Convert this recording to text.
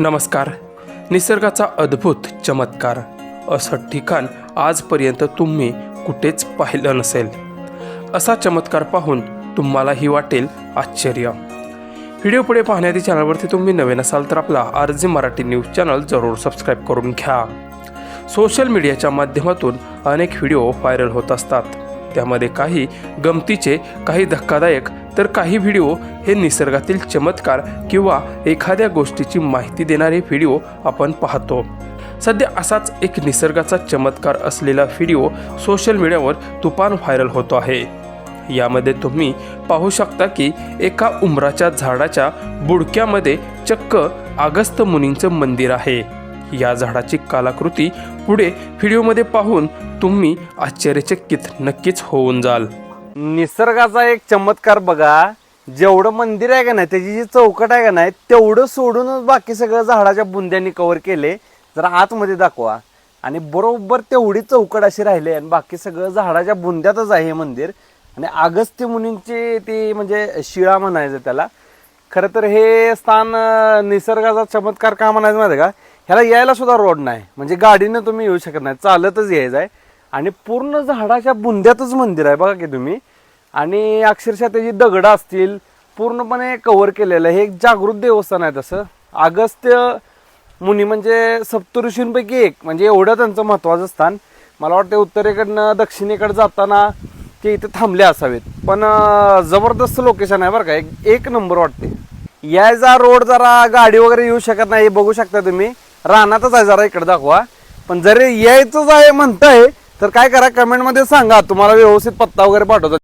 नमस्कार. निसर्गाचा अद्भुत चमत्कार. असं ठिकाण आजपर्यंत तुम्ही कुठेच पाहिलं नसेल. असा चमत्कार पाहून तुम्हालाही वाटेल आश्चर्य. व्हिडिओ पुढे पाहण्याआधी चॅनलवरती तुम्ही नवीन असाल तर आपला R G Marathi news channel जरूर सबस्क्राईब करून घ्या. सोशल मीडियाच्या माध्यमातून अनेक व्हिडिओ व्हायरल होत असतात. त्यामध्ये काही गमतीचे काही धक्कादायक तर काही व्हिडिओ हे निसर्गातील चमत्कार किंवा एखाद्या गोष्टीची माहिती देणारे व्हिडिओ आपण पाहतो. सध्या असाच एक निसर्गाचा चमत्कार असलेला व्हिडिओ सोशल मीडियावर तुफान व्हायरल होतो आहे. यामध्ये तुम्ही पाहू शकता की एका उमराच्या झाडाच्या बुडक्यामध्ये चक्क आगस्त मुनींचं मंदिर आहे. या झाडाची कलाकृती पुढे व्हिडिओमध्ये पाहून तुम्ही आश्चर्यचकित नक्कीच होऊन जाल. निसर्गाचा एक चमत्कार बघा. जेवढं मंदिर आहे का नाही त्याची जी चौकट आहे का नाही तेवढं सोडूनच बाकी सगळं झाडाच्या बुंद्यांनी कव्हर केले. जरा आतमध्ये दाखवा. आणि बरोबर तेवढी चौकट अशी राहिली आणि बाकी सगळं झाडाच्या बुंद्यातच आहे हे मंदिर. आणि अगस्त्य मुनींची ती म्हणजे शिळा म्हणायचं त्याला. खरं तर हे स्थान निसर्गाचा चमत्कार का म्हणायचं माहिती आहे का? ह्याला यायला सुद्धा रोड नाही. म्हणजे गाडीनं तुम्ही येऊ शकत नाही. चालतच यायचं आहे आणि पूर्ण झाडाच्या बुंद्यातच मंदिर आहे बघा की तुम्ही. आणि अक्षरशः त्याची दगडं असतील पूर्णपणे कव्हर केलेलं आहे. हे एक जागृत देवस्थान आहे तसं. अगस्त्य मुनी म्हणजे सप्तऋषींपैकी एक. म्हणजे एवढं त्यांचं महत्वाचं स्थान. मला वाटतं उत्तरेकडनं दक्षिणेकडे जाताना ते इथे थांबले असावेत. पण जबरदस्त लोकेशन आहे बरं का. एक एक नंबर वाटते यायचा रोड जरा गाडी वगैरे येऊ शकत नाही. हे बघू शकता तुम्ही. रानातच आहे जरा इकडे दाखवा. पण जरी यायचंच आहे म्हणताय तर काय करा कमेंटमध्ये सांगा. तुम्हाला व्यवस्थित पत्ता वगैरे पाठवतो.